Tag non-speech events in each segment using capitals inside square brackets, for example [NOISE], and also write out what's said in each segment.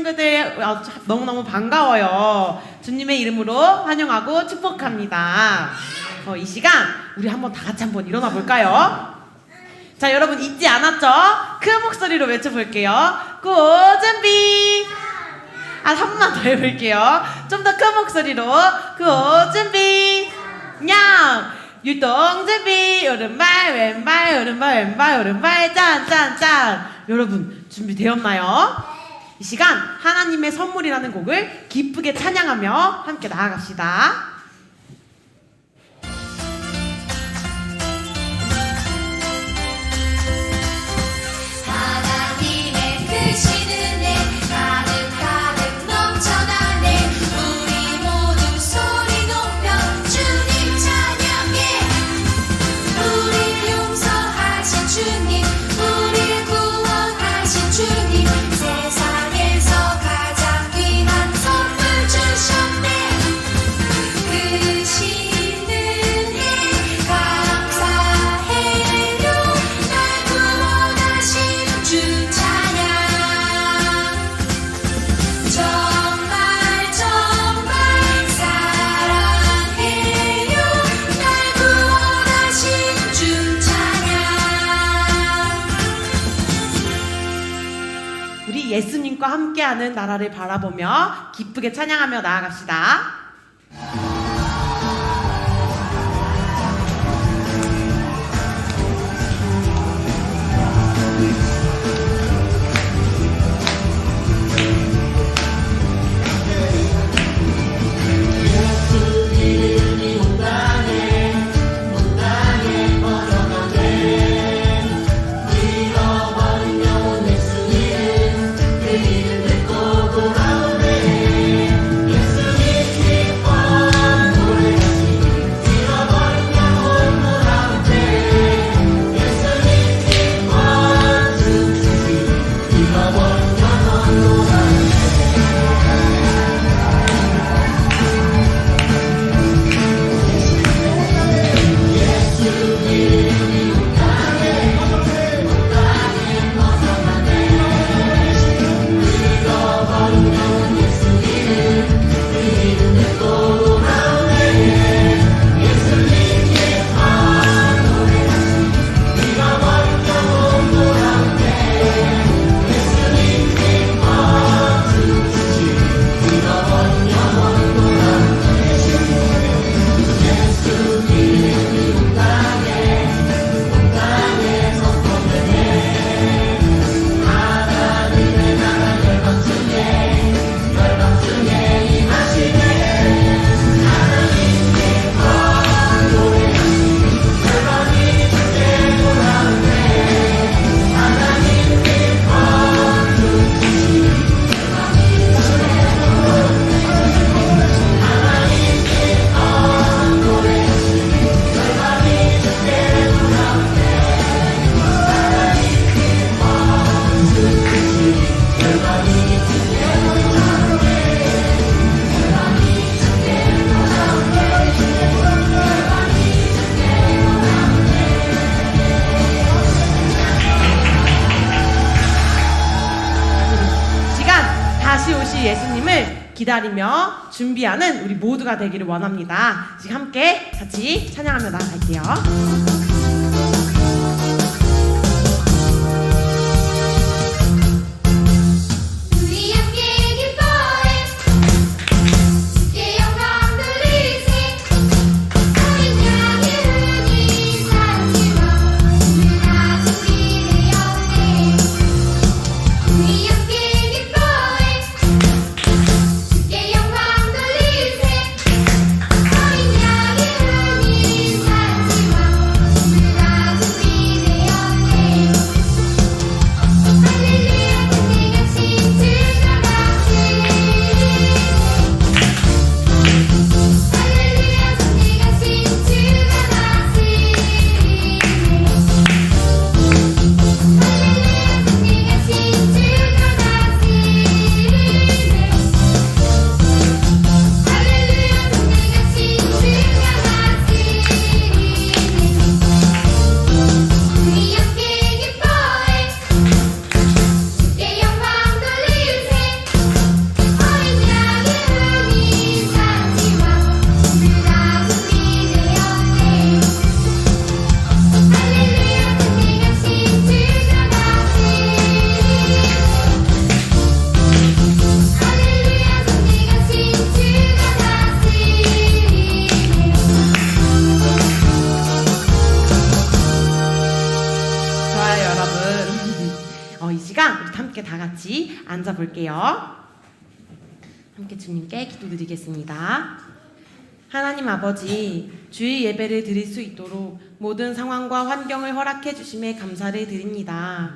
친구들 어, 참- 너무너무 반가워요. 주님의 이름으로 환영하고 축복합니다. 어, 이 시간 우리 한번 다 같이 한번 일어나 볼까요? 자, 여러분 잊지 않았죠? 큰 목소리로 외쳐볼게요. 고 준비! 아, 한 번만 더 해볼게요. 좀 더 큰 목소리로. 고 준비! 냥! 율동 준비! 오른발, 왼발, 오른발, 왼발, 오른발, 짠, 짠, 짠! 여러분, 준비되었나요? 이 시간 하나님의 선물이라는 곡을 기쁘게 찬양하며 함께 나아갑시다. 함께하는 나라를 바라보며 기쁘게 찬양하며 나아갑시다. 다시 오실 예수님을 기다리며 준비하는 우리 모두가 되기를 원합니다. 지금 함께 같이 찬양하며 나아갈게요. 볼게요. 함께 주님께 기도드리겠습니다. 하나님 아버지, 주의 예배를 드릴 수 있도록 모든 상황과 환경을 허락해 주심에 감사를 드립니다.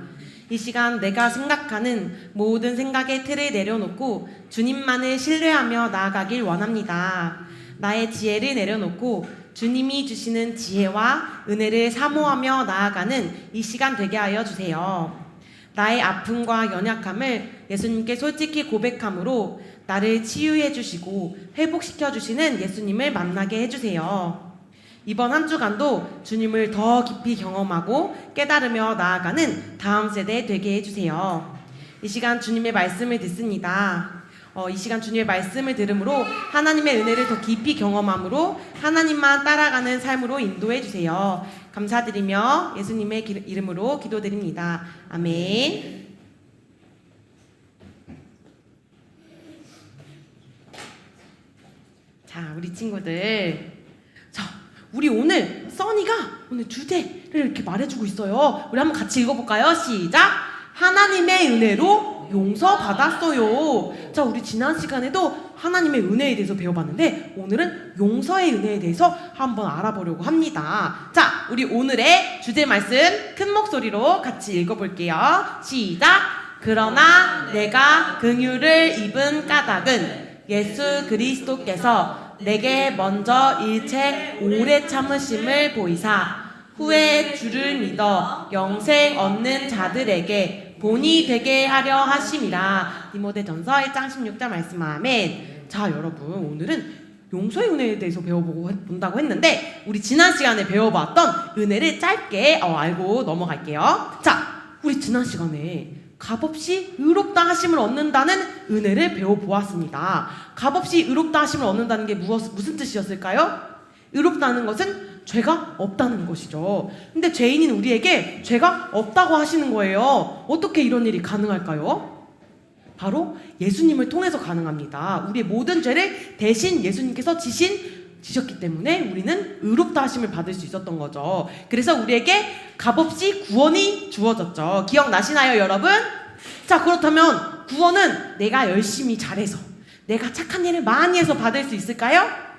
이 시간 내가 생각하는 모든 생각의 틀을 내려놓고 주님만을 신뢰하며 나아가길 원합니다. 나의 지혜를 내려놓고 주님이 주시는 지혜와 은혜를 사모하며 나아가는 이 시간 되게 하여 주세요. 나의 아픔과 연약함을 예수님께 솔직히 고백함으로 나를 치유해 주시고 회복시켜 주시는 예수님을 만나게 해 주세요. 이번 한 주간도 주님을 더 깊이 경험하고 깨달으며 나아가는 다음 세대 되게 해 주세요. 이 시간 주님의 말씀을 듣습니다. 어, 이 시간 주님의 말씀을 들음으로 하나님의 은혜를 더 깊이 경험함으로 하나님만 따라가는 삶으로 인도해 주세요. 감사드리며 예수님의 기- 이름으로 기도드립니다. 아멘. 자, 우리 친구들. 자, 우리 오늘 써니가 오늘 주제를 이렇게 말해주고 있어요. 우리 한번 같이 읽어볼까요? 시작. 하나님의 은혜로 용서받았어요. 자, 우리 지난 시간에도 하나님의 은혜에 대해서 배워봤는데 오늘은 용서의 은혜에 대해서 한번 알아보려고 합니다. 자, 우리 오늘의 주제 말씀 큰 목소리로 같이 읽어볼게요. 시작. 그러나 내가 긍휼을 입은 까닭은 예수 그리스도께서 내게 먼저 일체 오래 참으심을 보이사 후에 주를 믿어 영생 얻는 자들에게 본이 되게 하려 하심이라. 디모데전서 1장 16절 말씀. 아멘. 자 여러분 오늘은 용서의 은혜에 대해서 배워보고 했- 본다고 했는데 우리 지난 시간에 배워봤던 은혜를 짧게 어, 알고 넘어갈게요. 자 우리 지난 시간에 값없이 의롭다 하심을 얻는다는 은혜를 배워보았습니다. 값없이 의롭다 하심을 얻는다는 게 무엇, 무슨 뜻이었을까요? 의롭다는 것은 죄가 없다는 것이죠. 근데 죄인인 우리에게 죄가 없다고 하시는 거예요. 어떻게 이런 일이 가능할까요? 바로 예수님을 통해서 가능합니다. 우리의 모든 죄를 대신 예수님께서 지신 지셨기 때문에 우리는 의롭다 하심을 받을 수 있었던 거죠. 그래서 우리에게 값없이 구원이 주어졌죠. 기억나시나요, 여러분? 자, 그렇다면 구원은 내가 열심히 잘해서 내가 착한 일을 많이 해서 받을 수 있을까요?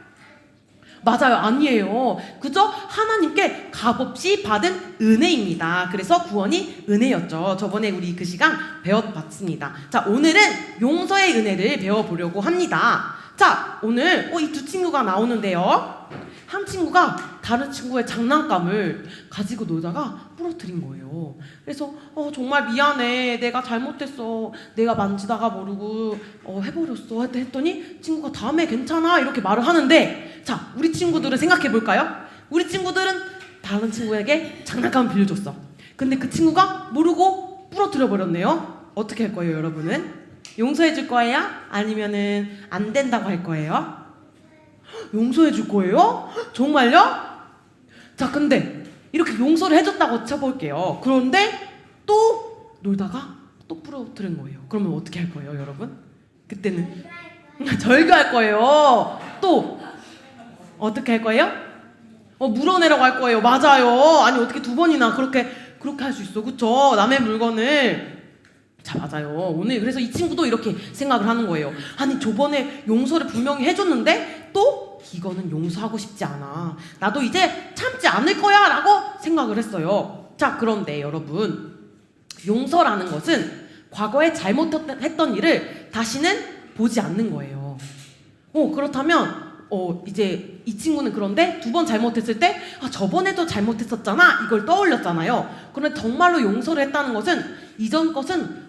맞아요. 아니에요. 그저 하나님께 값없이 받은 은혜입니다. 그래서 구원이 은혜였죠. 저번에 우리 그 시간 배워봤습니다. 자, 오늘은 용서의 은혜를 배워보려고 합니다. 자, 오늘 어, 이 두 친구가 나오는데요. 한 친구가 다른 친구의 장난감을 가지고 놀다가 부러뜨린 거예요. 그래서 어, 정말 미안해. 내가 잘못했어. 내가 만지다가 모르고 어, 해버렸어. 했- 했더니 친구가 다음에 괜찮아. 이렇게 말을 하는데 자, 우리 친구들은 생각해 볼까요? 우리 친구들은 다른 친구에게 장난감을 빌려줬어. 근데 그 친구가 모르고 부러뜨려 버렸네요. 어떻게 할 거예요, 여러분은? 용서해 줄 거예요? 아니면은 안 된다고 할 거예요? 용서해 줄 거예요? 정말요? 자, 근데 이렇게 용서를 해줬다고 쳐볼게요. 그런데 또 놀다가 또 부러뜨린 거예요. 그러면 어떻게 할 거예요, 여러분? 그때는 [LAUGHS] 절교할 거예요. 또 어떻게 할 거예요? 어 물어내라고 할 거예요. 맞아요. 아니 어떻게 두 번이나 그렇게 그렇게 할 수 있어, 그쵸? 남의 물건을 자 맞아요. 오늘 그래서 이 친구도 이렇게 생각을 하는 거예요. 아니 저번에 용서를 분명히 해줬는데 또 이거는 용서하고 싶지 않아. 나도 이제 참지 않을 거야라고 생각을 했어요. 자 그런데 여러분 용서라는 것은 과거에 잘못했던 일을 다시는 보지 않는 거예요. 어 그렇다면 어 이제 이 친구는 그런데 두 번 잘못했을 때 아 저번에도 잘못했었잖아 이걸 떠올렸잖아요. 그런데 정말로 용서를 했다는 것은 이전 것은 어,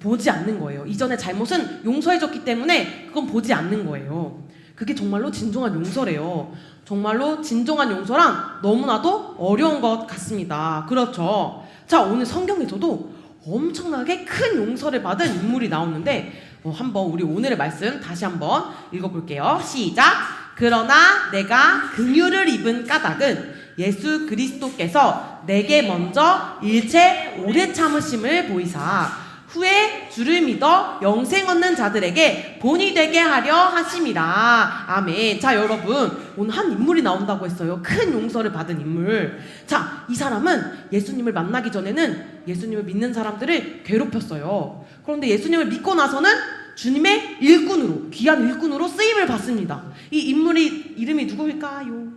보지 않는 거예요. 이전의 잘못은 용서해줬기 때문에 그건 보지 않는 거예요. 그게 정말로 진정한 용서래요. 정말로 진정한 용서란 너무나도 어려운 것 같습니다. 그렇죠. 자 오늘 성경에서도 엄청나게 큰 용서를 받은 인물이 나오는데 어, 한번 우리 오늘의 말씀 다시 한번 읽어볼게요. 시작. 그러나 내가 긍휼을 입은 까닭은 예수 그리스도께서 내게 먼저 일체 오래 참으심을 보이사 후에 주를 믿어 영생 얻는 자들에게 본이 되게 하려 하심이라. 아멘. 자, 여러분. 오늘 한 인물이 나온다고 했어요. 큰 용서를 받은 인물. 자, 이 사람은 예수님을 만나기 전에는 예수님을 믿는 사람들을 괴롭혔어요. 그런데 예수님을 믿고 나서는 주님의 일꾼으로, 귀한 일꾼으로 쓰임을 받습니다. 이 인물이 이름이 누구일까요?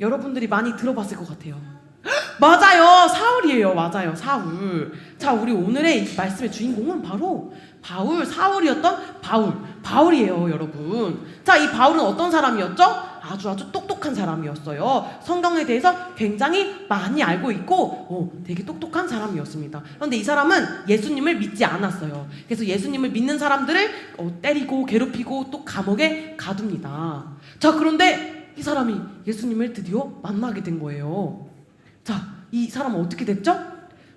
여러분들이 많이 들어봤을 것 같아요. [GASPS] 맞아요. 사울이에요. 맞아요. 사울. 자, 우리 오늘의 이 말씀의 주인공은 바로 바울, 사울이었던 바울. 바울이에요, 여러분. 자, 이 바울은 어떤 사람이었죠? 아주 아주 똑똑한 사람이었어요. 성경에 대해서 굉장히 많이 알고 있고, 어, 되게 똑똑한 사람이었습니다. 그런데 이 사람은 예수님을 믿지 않았어요. 그래서 예수님을 믿는 사람들을 어, 때리고 괴롭히고 또 감옥에 가둡니다. 자, 그런데 이 사람이 예수님을 드디어 만나게 된 거예요. 자, 이 사람은 어떻게 됐죠?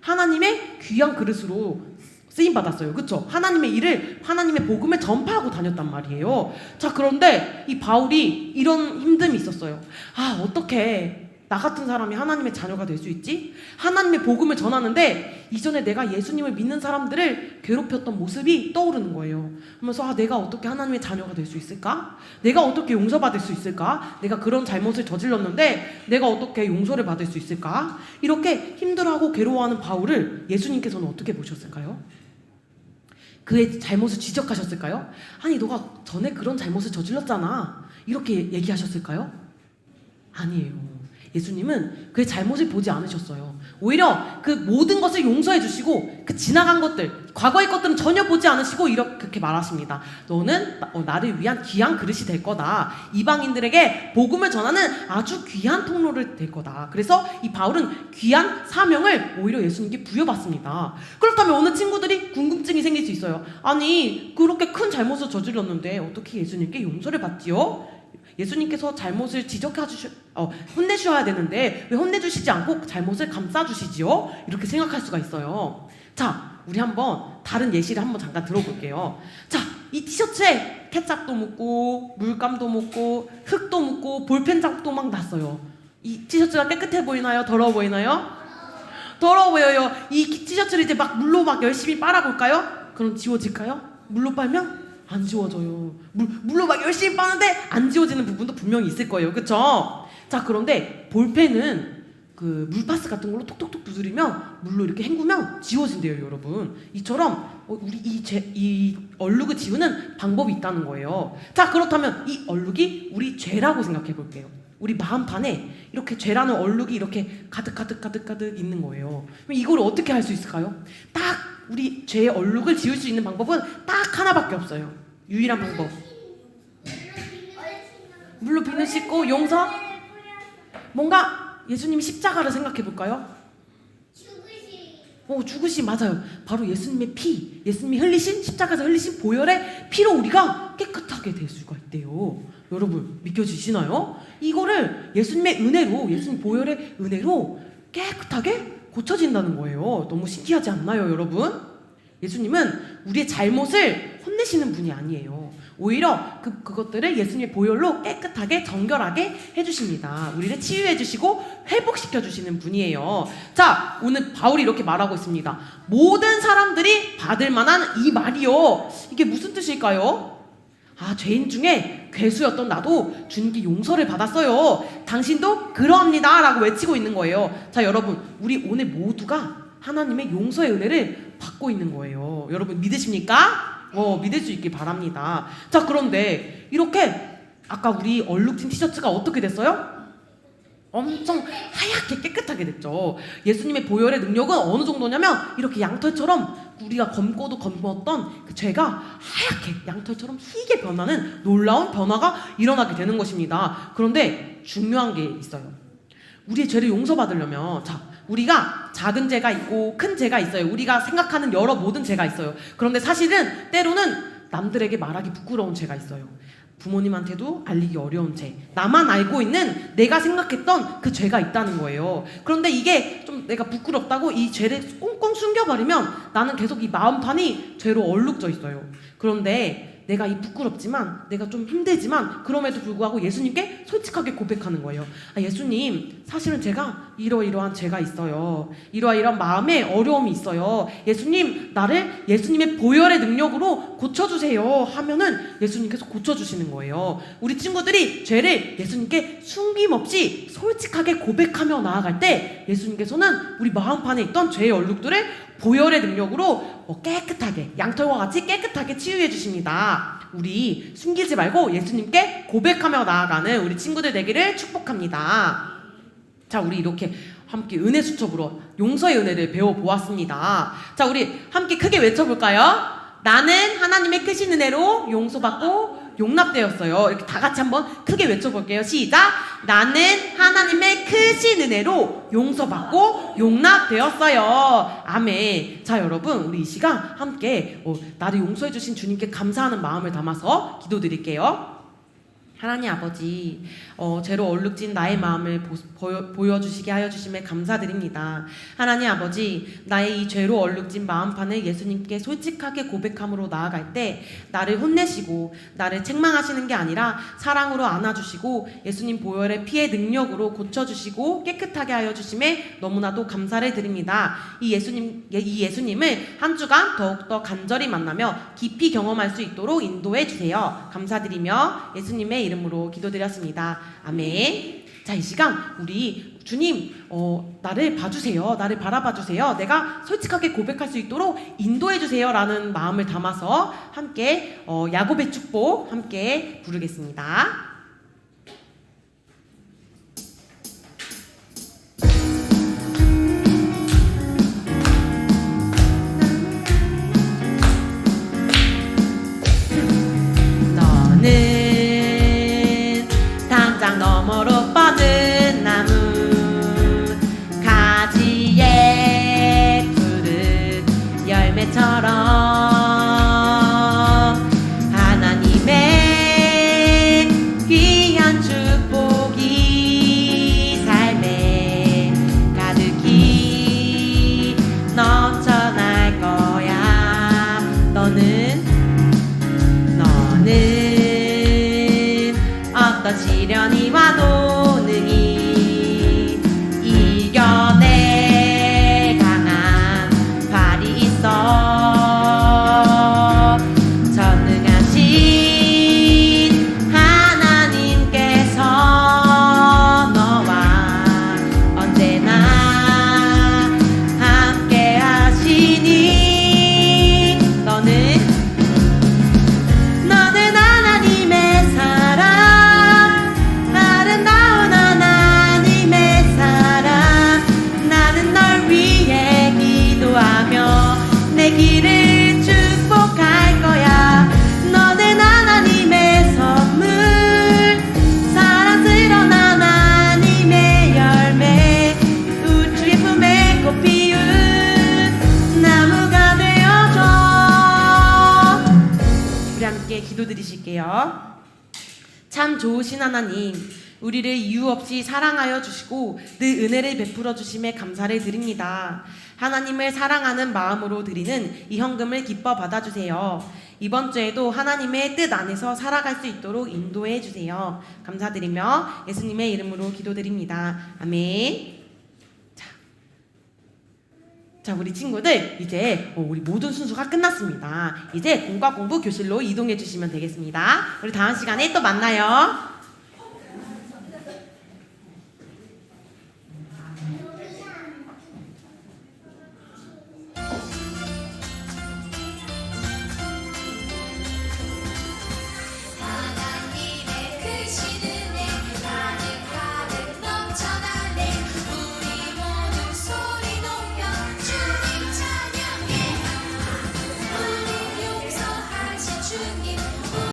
하나님의 귀한 그릇으로 쓰임 받았어요. 그쵸? 하나님의 일을, 하나님의 복음을 전파하고 다녔단 말이에요. 자, 그런데 이 바울이 이런 힘듦이 있었어요. 아, 어떻게 나 같은 사람이 하나님의 자녀가 될 수 있지? 하나님의 복음을 전하는데 이전에 내가 예수님을 믿는 사람들을 괴롭혔던 모습이 떠오르는 거예요. 그러면서 아, 내가 어떻게 하나님의 자녀가 될 수 있을까? 내가 어떻게 용서받을 수 있을까? 내가 그런 잘못을 저질렀는데 내가 어떻게 용서를 받을 수 있을까? 이렇게 힘들어하고 괴로워하는 바울을 예수님께서는 어떻게 보셨을까요? 그의 잘못을 지적하셨을까요? 아니 너가 전에 그런 잘못을 저질렀잖아. 이렇게 얘기하셨을까요? 아니에요. 예수님은 그의 잘못을 보지 않으셨어요. 오히려 그 모든 것을 용서해 주시고 그 지나간 것들, 과거의 것들은 전혀 보지 않으시고 이렇게 말하십니다. 너는 나- 어, 나를 위한 귀한 그릇이 될 거다. 이방인들에게 복음을 전하는 아주 귀한 통로를 될 거다. 그래서 이 바울은 귀한 사명을 오히려 예수님께 부여받습니다. 그렇다면 어느 친구들이 궁금증이 생길 수 있어요. 아니 그렇게 큰 잘못을 저질렀는데 어떻게 예수님께 용서를 받지요? 예수님께서 잘못을 지적해 주시, 어, 혼내주셔야 되는데 왜 혼내주시지 않고 잘못을 감 싸주시지요? 이렇게 생각할 수가 있어요. 자, 우리 한번 다른 예시를 한번 잠깐 들어볼게요. 자, 이 티셔츠에 케찹도 묻고 물감도 묻고 흙도 묻고 볼펜 자국도 막 났어요. 이 티셔츠가 깨끗해 보이나요? 더러워 보이나요? 더러워 보여요. 이 티셔츠를 이제 막 물로 막 열심히 빨아볼까요? 그럼 지워질까요? 물로 빨면 안 지워져요. 물, 물로 막 열심히 빠는데 안 지워지는 부분도 분명히 있을 거예요. 그쵸? 자, 그런데 볼펜은 그 물파스 같은 걸로 톡톡톡 두드리면 물로 이렇게 헹구면 지워진대요, 여러분. 이처럼 어, 우리 이, 죄, 이 얼룩을 지우는 방법이 있다는 거예요. 자, 그렇다면 이 얼룩이 우리 죄라고 생각해 볼게요. 우리 마음판에 이렇게 죄라는 얼룩이 이렇게 가득 가득 가득 가득 있는 거예요. 그럼 이걸 어떻게 할 수 있을까요? 딱 우리 죄의 얼룩을 지울 수 있는 방법은 딱 하나밖에 없어요. 유일한 방법. 물로 비누 씻고 용서. 뭔가 예수님 십자가를 생각해 볼까요? 오 죽으신 맞아요. 바로 예수님의 피, 예수님이 흘리신 십자가에서 흘리신 보혈의 피로 우리가 깨끗하게 될 수가 있대요. 여러분 믿겨지시나요? 이거를 예수님의 은혜로, 예수님 보혈의 은혜로 깨끗하게 고쳐진다는 거예요. 너무 신기하지 않나요, 여러분? 예수님은 우리의 잘못을 혼내시는 분이 아니에요. 오히려 그, 그것들을 예수님의 보혈로 깨끗하게 정결하게 해주십니다. 우리를 치유해주시고 회복시켜주시는 분이에요. 자, 오늘 바울이 이렇게 말하고 있습니다. 모든 사람들이 받을 만한 이 말이요. 이게 무슨 뜻일까요? 아, 죄인 중에 괴수였던 나도 주님께 용서를 받았어요. 당신도 그러합니다. 라고 외치고 있는 거예요. 자, 여러분, 우리 오늘 모두가 하나님의 용서의 은혜를 받고 있는 거예요. 여러분, 믿으십니까? 어, 믿을 수 있길 바랍니다. 자, 그런데 이렇게 아까 우리 얼룩진 티셔츠가 어떻게 됐어요? 엄청 하얗게 깨끗하게 됐죠. 예수님의 보혈의 능력은 어느 정도냐면 이렇게 양털처럼 우리가 검고도 검었던 그 죄가 하얗게 양털처럼 희게 변하는 놀라운 변화가 일어나게 되는 것입니다. 그런데 중요한 게 있어요. 우리의 죄를 용서받으려면 자 우리가 작은 죄가 있고 큰 죄가 있어요. 우리가 생각하는 여러 모든 죄가 있어요. 그런데 사실은 때로는 남들에게 말하기 부끄러운 죄가 있어요. 부모님한테도 알리기 어려운 죄. 나만 알고 있는 내가 생각했던 그 죄가 있다는 거예요. 그런데 이게 좀 내가 부끄럽다고 이 죄를 꽁꽁 숨겨버리면 나는 계속 이 마음판이 죄로 얼룩져 있어요. 그런데 내가 이 부끄럽지만 내가 좀 힘들지만 그럼에도 불구하고 예수님께 솔직하게 고백하는 거예요. 아, 예수님 사실은 제가 이러이러한 죄가 있어요. 이러이러한 마음에 어려움이 있어요. 예수님 나를 예수님의 보혈의 능력으로 고쳐주세요 하면은 예수님께서 고쳐주시는 거예요. 우리 친구들이 죄를 예수님께 숨김없이 솔직하게 고백하며 나아갈 때 예수님께서는 우리 마음판에 있던 죄의 얼룩들을 보혈의 능력으로 어, 깨끗하게 양털과 같이 깨끗하게 치유해 주십니다. 우리 숨기지 말고 예수님께 고백하며 나아가는 우리 친구들 되기를 축복합니다. 자, 우리 이렇게 함께 은혜 수첩으로 용서의 은혜를 배워 보았습니다. 자, 우리 함께 크게 외쳐볼까요? 나는 하나님의 크신 은혜로 용서받고 용납되었어요. 이렇게 다 같이 한번 크게 외쳐볼게요. 시작. 나는 하나님의 크신 은혜로 용서받고 용납되었어요. 아멘. 자, 여러분, 우리 이 시간 함께 어, 나를 용서해주신 주님께 감사하는 마음을 담아서 기도드릴게요. 하나님 아버지, 어, 죄로 얼룩진 나의 마음을 보, 여주시게 하여 주심에 감사드립니다. 하나님 아버지, 나의 이 죄로 얼룩진 마음판을 예수님께 솔직하게 고백함으로 나아갈 때 나를 혼내시고 나를 책망하시는 게 아니라 사랑으로 안아주시고 예수님 보혈의 피의 능력으로 고쳐주시고 깨끗하게 하여 주심에 너무나도 감사를 드립니다. 이 예수님, 이 예수님을 한 주간 더욱더 간절히 만나며 깊이 경험할 수 있도록 인도해 주세요. 감사드리며 예수님의 이름으로 기도드렸습니다. 아멘. 자, 이 시간 우리 주님, 어, 나를 봐주세요. 나를 바라봐 주세요. 내가 솔직하게 고백할 수 있도록 인도해 주세요 라는 마음을 담아서 함께 어, 야곱의 축복 함께 부르겠습니다. 어떤 시련이 와도 참 좋으신 하나님, 우리를 이유 없이 사랑하여 주시고 늘 은혜를 베풀어 주심에 감사를 드립니다. 하나님을 사랑하는 마음으로 드리는 이 헌금을 기뻐 받아주세요. 이번 주에도 하나님의 뜻 안에서 살아갈 수 있도록 인도해 주세요. 감사드리며 예수님의 이름으로 기도드립니다. 아멘. 자, 우리 친구들 이제 어, 우리 모든 순서가 끝났습니다. 이제 공과 공부 교실로 이동해 주시면 되겠습니다. 우리 다음 시간에 또 만나요.